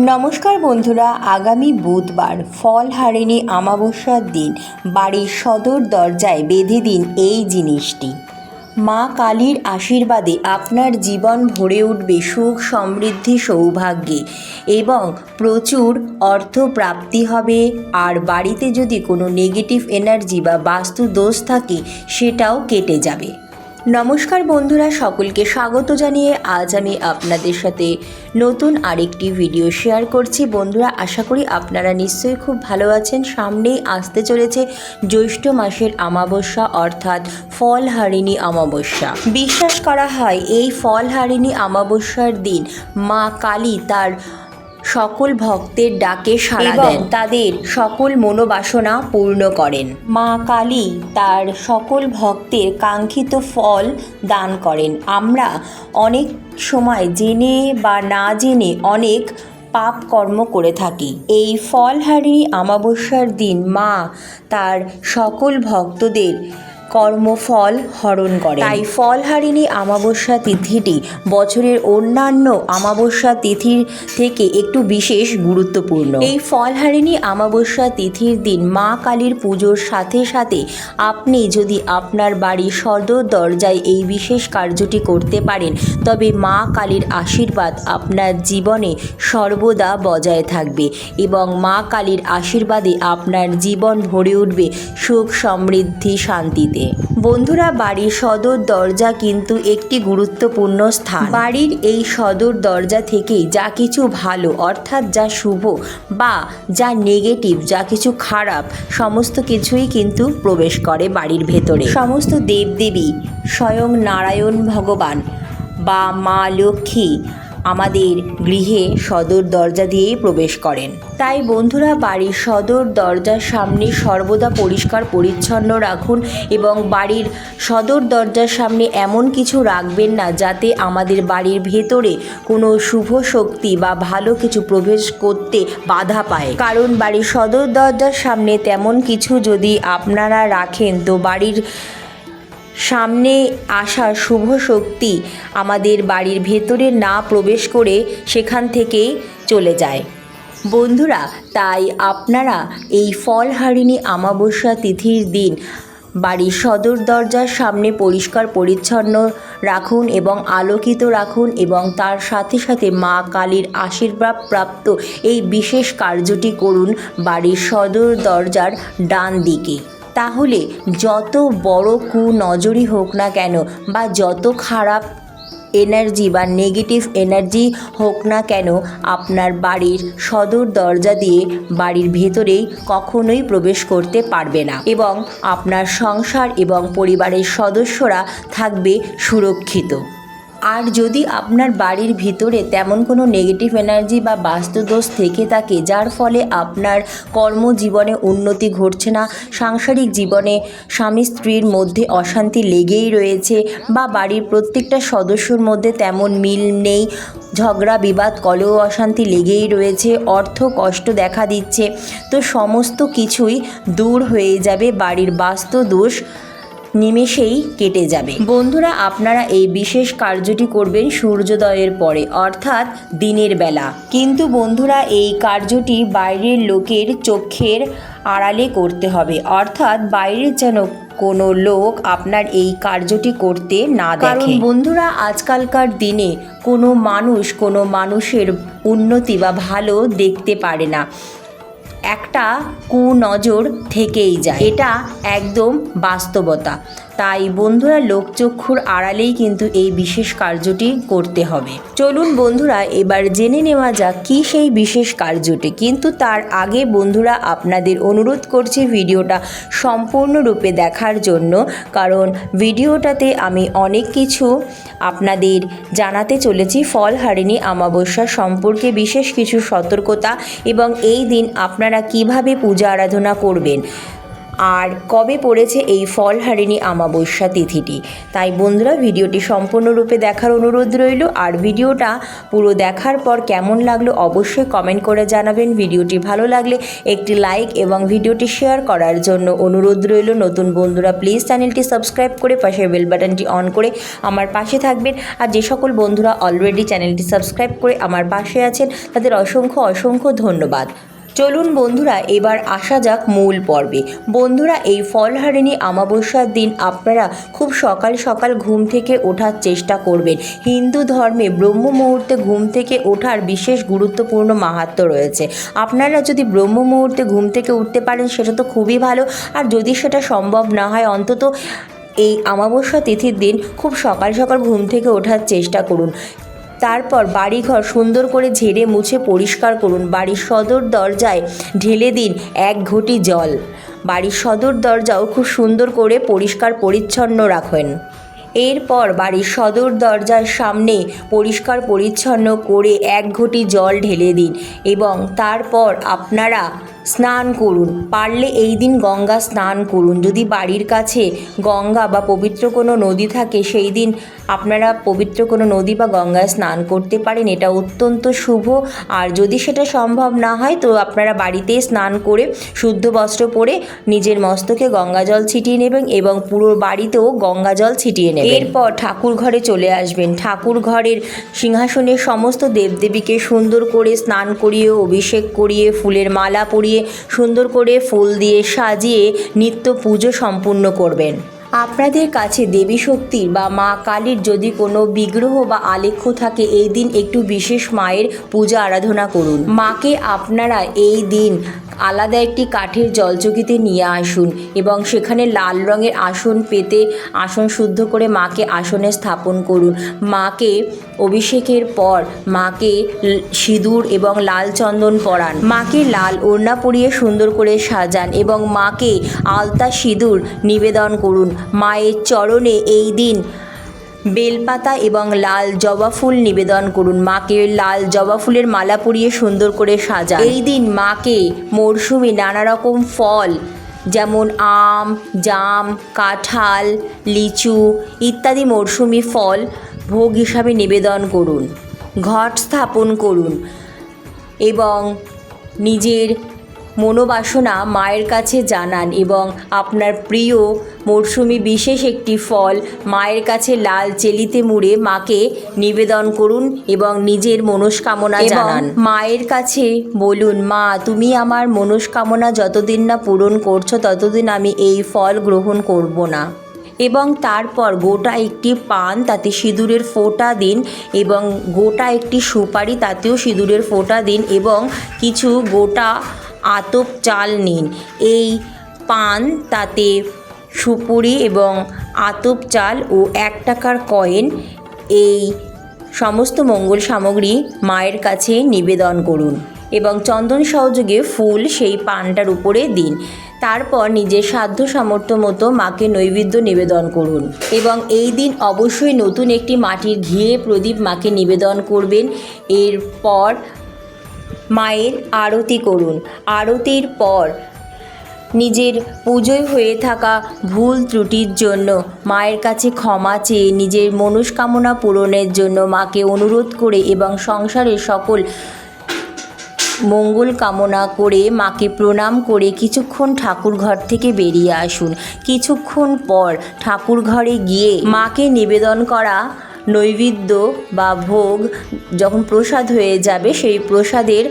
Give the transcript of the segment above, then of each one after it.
নমস্কার বন্ধুরা, আগামী বুধবার ফল হারিণী আমাবস্যার দিন। বাড়ির সদর দরজায় বেঁধে দিন এই জিনিসটি। মা কালীর আশীর্বাদে আপনার জীবন ভরে উঠবে সুখ, সমৃদ্ধি, সৌভাগ্যে এবং প্রচুর অর্থ প্রাপ্তি হবে। আর বাড়িতে যদি কোনো নেগেটিভ এনার্জি বা বাস্তু দোষ থাকে, সেটাও কেটে যাবে। নমস্কার বন্ধুরা, সকলকে স্বাগত জানিয়ে আজ আমি আপনাদের সাথে নতুন আরেকটি ভিডিও শেয়ার করছি। বন্ধুরা, আশা করি আপনারা নিশ্চয়ই খুব ভালো আছেন। সামনেই আসতে চলেছে জ্যৈষ্ঠ মাসের আমাবস্যা অর্থাৎ ফল হারিণী আমাবস্যা বিশ্বাস করা হয়, এই ফল হারিণী আমাবস্যার দিন মা কালী তার সকল ভক্তের ডাকে সাড়া দেন। তাদের সকল মনোবাসনা পূর্ণ করেন। মা কালী তার সকল ভক্তের কাঙ্ক্ষিত ফল দান করেন। আমরা অনেক সময় জেনে বা না জেনে অনেক পাপ কর্ম করে থাকি। এই ফলহারি আমাবস্যার দিন মা তার সকল ভক্তদের কর্মফল হরণ করে তাই ফলহারিণী আমাবস্যা তিথিটি বছরের অন্যান্য আমাবস্যা তিথির থেকে একটু বিশেষ গুরুত্বপূর্ণ। এই ফলহারিণী আমাবস্যা তিথির দিন মা কালীর পুজোর সাথে সাথে আপনি যদি আপনার বাড়ির সদর দরজায় এই বিশেষ কার্যটি করতে পারেন তবে মা কালীর আশীর্বাদ আপনার জীবনে সর্বদা বজায় থাকবে এবং মা কালীর আশীর্বাদে আপনার জীবন ভরে উঠবে সুখ সমৃদ্ধি শান্তিতে। বন্ধুরা, বাড়ির সদর দরজা কিন্তু একটি গুরুত্বপূর্ণ স্থান। বাড়ির এই সদর দরজা থেকেই যা কিছু ভালো, অর্থাৎ যা শুভ বা যা নেগেটিভ যা কিছু খারাপ, সমস্ত কিছুই কিন্তু প্রবেশ করে বাড়ির ভেতরে। সমস্ত দেবদেবী স্বয়ং নারায়ণ ভগবান বা মা লক্ষ্মী আমাদের গৃহে সদর দরজা দিয়েই প্রবেশ করেন। তাই বন্ধুরা, বাড়ির সদর দরজার সামনে সর্বদা পরিষ্কার, পরিচ্ছন্ন রাখুন এবং বাড়ির সদর দরজার সামনে এমন কিছু রাখবেন না যাতে আমাদের বাড়ির ভেতরে কোনো শুভ শক্তি বা ভালো কিছু প্রবেশ করতে বাধা পায়। কারণ বাড়ির সদর দরজার সামনে তেমন কিছু যদি আপনারা রাখেন, তো বাড়ির সামনে আসা শুভ শক্তি আমাদের বাড়ির ভেতরে না প্রবেশ করে সেখান থেকেই চলে যায়। বন্ধুরা, তাই আপনারা এই ফলহারিণী আমাবস্যা তিথির দিন বাড়ির সদর দরজার সামনে পরিষ্কার পরিচ্ছন্ন রাখুন এবং আলোকিত রাখুন এবং তার সাথে সাথে মা কালীর আশীর্বাদ প্রাপ্ত এই বিশেষ কার্যটি করুন বাড়ির সদর দরজার ডান দিকে। তাহলে যত বড় কু নজরই হোক না কেন বা যত খারাপ এনার্জি বা নেগেটিভ এনার্জি হোক না কেন, আপনার বাড়ির সদর দরজা দিয়ে বাড়ির ভেতরেই কখনোই প্রবেশ করতে পারবে না এবং আপনার সংসার এবং পরিবারের সদস্যরা থাকবে সুরক্ষিত। আর যদি আপনার বাড়ির ভিতরে তেমন কোনো নেগেটিভ এনার্জি বা বাস্তুদোষ থেকে থাকে, যার ফলে আপনার কর্মজীবনে উন্নতি ঘটছে না, সাংসারিক জীবনে স্বামী স্ত্রীর মধ্যে অশান্তি লেগেই রয়েছে বা বাড়ির প্রত্যেকটা সদস্যর মধ্যে তেমন মিল নেই, ঝগড়া, বিবাদ কলেও অশান্তি লেগেই রয়েছে, অর্থ কষ্ট দেখা দিচ্ছে, তো সমস্ত কিছুই দূর হয়ে যাবে বাড়ির বাস্তু দোষ নিমেষেই কেটে যাবে। বন্ধুরা, আপনারা এই বিশেষ কার্যটি করবেন সূর্যোদয়ের পরে, অর্থাৎ দিনের বেলা। কিন্তু বন্ধুরা, এই কার্যটি বাইরের লোকের চোখের আড়ালে করতে হবে। অর্থাৎ বাইরের যেন কোনো লোক আপনার এই কার্যটি করতে না দেখে। কারণ বন্ধুরা, আজকালকার দিনে কোনো মানুষ কোনো মানুষের উন্নতি বা ভালো দেখতে পারে না। একটা কুনজর থেকেই যায়। এটা একদম বাস্তবতা। তাই বন্ধুরা, লোকচক্ষুর আড়ালেই কিন্তু এই বিশেষ কার্যটি করতে হবে। চলুন বন্ধুরা, এবার জেনে নেওয়া যাক কী সেই বিশেষ কার্যটি। কিন্তু তার আগে বন্ধুরা, আপনাদের অনুরোধ করছি ভিডিওটা সম্পূর্ণরূপে দেখার জন্য। কারণ ভিডিওটাতে আমি অনেক কিছু আপনাদের জানাতে চলেছি। ফল, হারিণী আমাবস্যা সম্পর্কে বিশেষ কিছু সতর্কতা এবং এই দিন আপনারা কীভাবে পূজা আরাধনা করবেন? আর কবে পড়েছে এই ফলহারিণী আমাবস্যা তিথিটি? তাই বন্ধুরা, ভিডিওটি সম্পূর্ণরূপে দেখার অনুরোধ রইল। আর ভিডিওটা পুরো দেখার পর কেমন লাগল অবশ্যই কমেন্ট করে জানাবেন। ভিডিওটি ভালো লাগলে একটি লাইক এবং ভিডিওটি শেয়ার করার জন্য অনুরোধ রইল। নতুন বন্ধুরা, প্লিজ চ্যানেলটি সাবস্ক্রাইব করে পাশের বেল বাটনটি অন করে আমার পাশে থাকবেন। আর যে সকল বন্ধুরা অলরেডি চ্যানেলটি সাবস্ক্রাইব করে আমার পাশে আছেন, তাদের অসংখ্য অসংখ্য ধন্যবাদ। চলুন বন্ধুরা, এবার আসা যাক মূল পর্বে। বন্ধুরা, এই ফলহারিণী আমাবস্যার দিন আপনারা খুব সকাল সকাল ঘুম থেকে ওঠার চেষ্টা করবেন। হিন্দু ধর্মে ব্রহ্ম মুহূর্তে ঘুম থেকে ওঠার বিশেষ গুরুত্বপূর্ণ মাহাত্ম্য রয়েছে। আপনারা যদি ব্রহ্ম মুহূর্তে ঘুম থেকে উঠতে পারেন, সেটা তো খুবই ভালো। আর যদি সেটা সম্ভব না হয়, অন্তত এই আমাবস্যা তিথির দিন খুব সকাল সকাল ঘুম থেকে ওঠার চেষ্টা করুন। তারপর বাড়িঘর সুন্দর করে ঝেড়ে মুছে পরিষ্কার করুন। বাড়ির সদর দরজায় ঢেলে দিন এক ঘটি জল। বাড়ির সদর দরজাও খুব সুন্দর করে পরিষ্কার পরিচ্ছন্ন রাখেন। এরপর বাড়ির সদর দরজার সামনে পরিষ্কার পরিচ্ছন্ন করে এক ঘটি জল ঢেলে দিন এবং তারপর আপনারা স্নান করুন। পারলে এই দিন গঙ্গা স্নান করুন। যদি বাড়ির কাছে গঙ্গা বা পবিত্র কোনো নদী থাকে, সেই দিন আপনারা পবিত্র কোনো নদী বা গঙ্গায় স্নান করতে পারেন। এটা অত্যন্ত শুভ। আর যদি সেটা সম্ভব না হয়, তো আপনারা বাড়িতেই স্নান করে শুদ্ধ বস্ত্র পরে নিজের মস্তকে গঙ্গা জল ছিটিয়ে নেবেন এবং পুরো বাড়িতেও গঙ্গা জল ছিটিয়ে নেবেন। এরপর ঠাকুর ঘরে চলে আসবেন। ঠাকুর ঘরের সিংহাসনের সমস্ত দেবদেবীকে সুন্দর করে স্নান করিয়ে, অভিষেক করিয়ে, ফুলের মালা পরিয়ে সুন্দর করে ফুল দিয়ে সাজিয়ে নিত্য পুজো সম্পূর্ণ করবেন। আপনাদের কাছে দেবী শক্তির বা মা কালীর যদি কোনো বিগ্রহ বা আলেখ্য থাকে, এই দিন একটু বিশেষ মায়ের পূজা আরাধনা করুন। মাকে আপনারা এই দিন আলাদা একটি কাঠের জলচকিতে নিয়ে আসুন এবং সেখানে লাল রঙের আসন পেতে আসন শুদ্ধ করে মাকে আসনে স্থাপন করুন। মাকে অভিষেকের পর মাকে সিঁদুর এবং লাল চন্দন পরান। মাকে লাল ওড়না পরিয়ে সুন্দর করে সাজান এবং মাকে আলতা সিঁদুর নিবেদন করুন। মায়ের চরণে এই দিন বেলপাতা এবং লাল জবা ফুল নিবেদন করুন। মাকে লাল জবা ফুলের মালা পরিয়ে সুন্দর করে সাজান। এই দিন মাকে মরশুমে নানা রকম ফল যেমন আম, জাম, কাঁঠাল, লিচু ইত্যাদি মরশুমি ফল ভোগ হিসাবে নিবেদন করুন ঘট স্থাপন করুন এবং নিজের মনোবাসনা মায়ের কাছে জানান এবং আপনার প্রিয় মরশুমি বিশেষ একটি ফল মায়ের কাছে লাল চেলিতে মুড়ে মাকে নিবেদন করুন এবং নিজের মনস্কামনা জানান। মায়ের কাছে বলুন মা তুমি আমার মনস্কামনা যতদিন না পূরণ করছ ততদিন আমি এই ফল গ্রহণ করব না। এবং তারপর গোটা একটি পান, তাতে সিঁদুরের ফোঁটা দিন এবং গোটা একটি সুপারি, তাতেও সিঁদুরের ফোঁটা দিন এবং কিছু গোটা আতপ চাল নিন। এই পান, তাতে সুপুরি এবং আতপ চাল ও এক টাকার কয়েন এই সমস্ত মঙ্গল সামগ্রী মায়ের কাছে নিবেদন করুন এবং চন্দন সহযোগে ফুল সেই পানটার উপরে দিন। তারপর নিজের সাধ্য সামর্থ্য মতো মাকে নৈবেদ্য নিবেদন করুন। এবং এই দিন অবশ্যই নতুন একটি মাটির ঘিয়ে প্রদীপ মাকে নিবেদন করবেন। এরপর মায়ের আরতি করুন। আরতির পর নিজের পুজোয় হয়ে থাকা ভুল ত্রুটির জন্য মায়ের কাছে ক্ষমা চেয়ে নিজের মনস্কামনা পূরণের জন্য মাকে অনুরোধ করে এবং সংসারের সকল মঙ্গল কামনা করে মাকে প্রণাম করে কিছুক্ষণ ঠাকুর ঘর থেকে বেরিয়ে আসুন। কিছুক্ষণ পর ঠাকুর ঘরে গিয়ে মাকে নিবেদন করা নৈবেদ্য বা ভোগ যখন প্রসাদ হয়ে যাবে, সেই প্রসাদের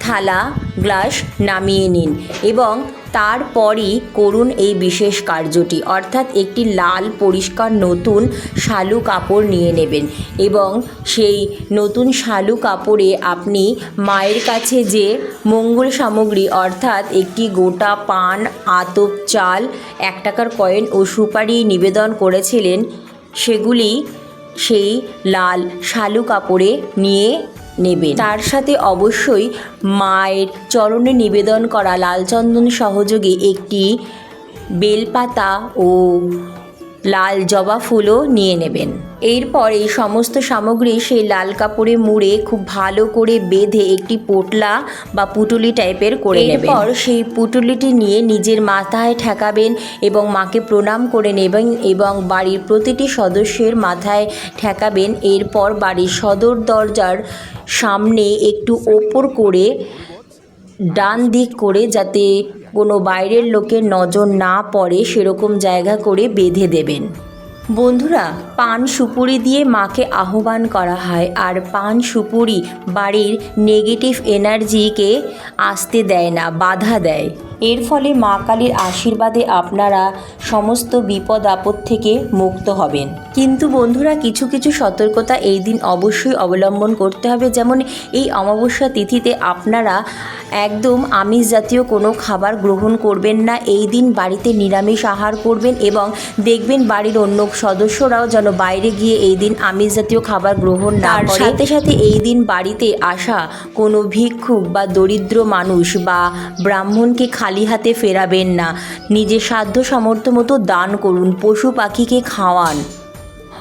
থালা, গ্লাস নামিয়ে নিন এবং তারপরই করুন এই বিশেষ কার্যটি। অর্থাৎ একটি লাল পরিষ্কার নতুন শালু কাপড় নিয়ে নেবেন এবং সেই নতুন শালু কাপড়ে আপনি মায়ের কাছে যে মঙ্গল সামগ্রী, অর্থাৎ একটি গোটা পান, আতপ চাল, এক টাকার কয়েন ও সুপারি নিবেদন করেছিলেন, সেগুলি সেই লাল শালু কাপড়ে নিয়ে নেবেন। তার সাথে অবশ্যই মায়ের চরণে নিবেদন করা লালচন্দন সহযোগে একটি বেলপাতা ও লাল জবা ফুলও নিয়ে নেবেন। এরপর এই সমস্ত সামগ্রী সেই লাল কাপড়ে মুড়ে খুব ভালো করে বেঁধে একটি পোটলা বা পুটুলি টাইপের করে নেবেন। এরপর সেই পুটুলিটি নিয়ে নিজের মাথায় ঠেকাবেন এবং মাকে প্রণাম করে নেবেন এবং বাড়ির প্রতিটি সদস্যের মাথায় ঠেকাবেন। এরপর বাড়ির সদর দরজার সামনে একটু ওপর করে ডান দিক করে যাতে কোনো বাইরের লোকের নজর না পড়ে সেরকম জায়গা করে বেঁধে দেবেন। বন্ধুরা, পান সুপুরি দিয়ে মাকে আহ্বান করা হয় আর পান সুপুরি বাড়ির নেগেটিভ এনার্জিকে আসতে দেয় না, বাধা দেয়। এর ফলে মা কালীর আশীর্বাদে আপনারা সমস্ত বিপদ আপদ থেকে মুক্ত হবেন। কিন্তু বন্ধুরা কিছু কিছু সতর্কতা এই দিন অবশ্যই অবলম্বন করতে হবে। যেমন এই অমাবস্যা তিথিতে আপনারা একদম আমিষ জাতীয় কোনো খাবার গ্রহণ করবেন না। এই দিন বাড়িতে নিরামিষ আহার করবেন এবং দেখবেন বাড়ির অন্য সদস্যরাও যেন বাইরে গিয়ে এই দিন আমিষ জাতীয় খাবার গ্রহণ না করে। সাথে সাথে এই দিন বাড়িতে আসা কোনো ভিক্ষুক বা দরিদ্র মানুষ বা ব্রাহ্মণকে খালি হাতে ফেরাবেন না। নিজে সাধ্য সামর্থ্য মতো দান করুন, পশু পাখিকে খাওয়ান।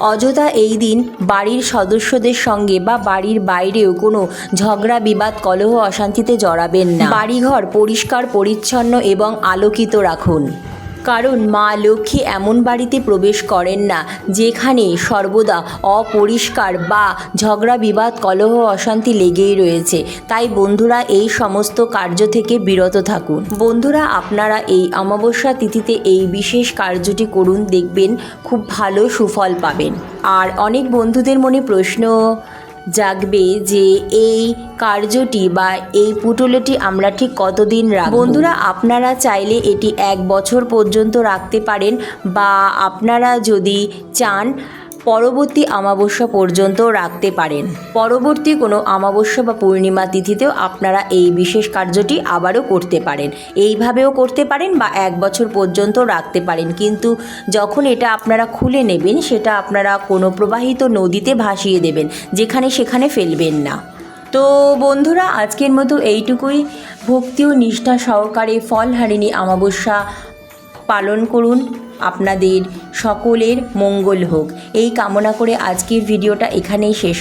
অযথা এই দিন বাড়ির সদস্যদের সঙ্গে বা বাড়ির বাইরেও কোনো ঝগড়া, বিবাদ, কলহ, অশান্তিতে জড়াবেন না। বাড়িঘর পরিষ্কার, পরিচ্ছন্ন এবং আলোকিত রাখুন। কারণ মা লক্ষ্মী এমন বাড়িতে প্রবেশ করেন না যেখানে সর্বদা অপরিষ্কার বা ঝগড়া, বিবাদ, কলহ, অশান্তি লেগেই রয়েছে। তাই বন্ধুরা, এই সমস্ত কার্য থেকে বিরত থাকুন। বন্ধুরা, আপনারা এই অমাবস্যা তিথিতে এই বিশেষ কার্যটি করুন, দেখবেন খুব ভালো সুফল পাবেন। আর অনেক বন্ধুদের মনে প্রশ্ন জাগবে যে এই কার্যটি বা এই পুটুলিটি আমরা ঠিক কতদিন রাখব। বন্ধুরা, আপনারা চাইলে এটি এক বছর পর্যন্ত রাখতে পারেন বা আপনারা যদি চান পরবর্তী অমাবস্যা পর্যন্ত রাখতে পারেন। পরবর্তী কোনো অমাবস্যা বা পূর্ণিমা তিথিতেও আপনারা এই বিশেষ কার্যটি আবারও করতে পারেন। এইভাবেও করতে পারেন বা এক বছর পর্যন্ত রাখতে পারেন। কিন্তু যখন এটা আপনারা খুলে নেবেন, সেটা আপনারা কোনো প্রবাহিত নদীতে ভাসিয়ে দেবেন, যেখানে সেখানে ফেলবেন না। তো বন্ধুরা, আজকের মতো এইটুকুই। ভক্তি ও নিষ্ঠা সহকারে ফলহারিণী অমাবস্যা পালন করুন। আপনাদের সকলের মঙ্গল হোক। এই কামনা করে আজকের ভিডিওটা এখানেই শেষ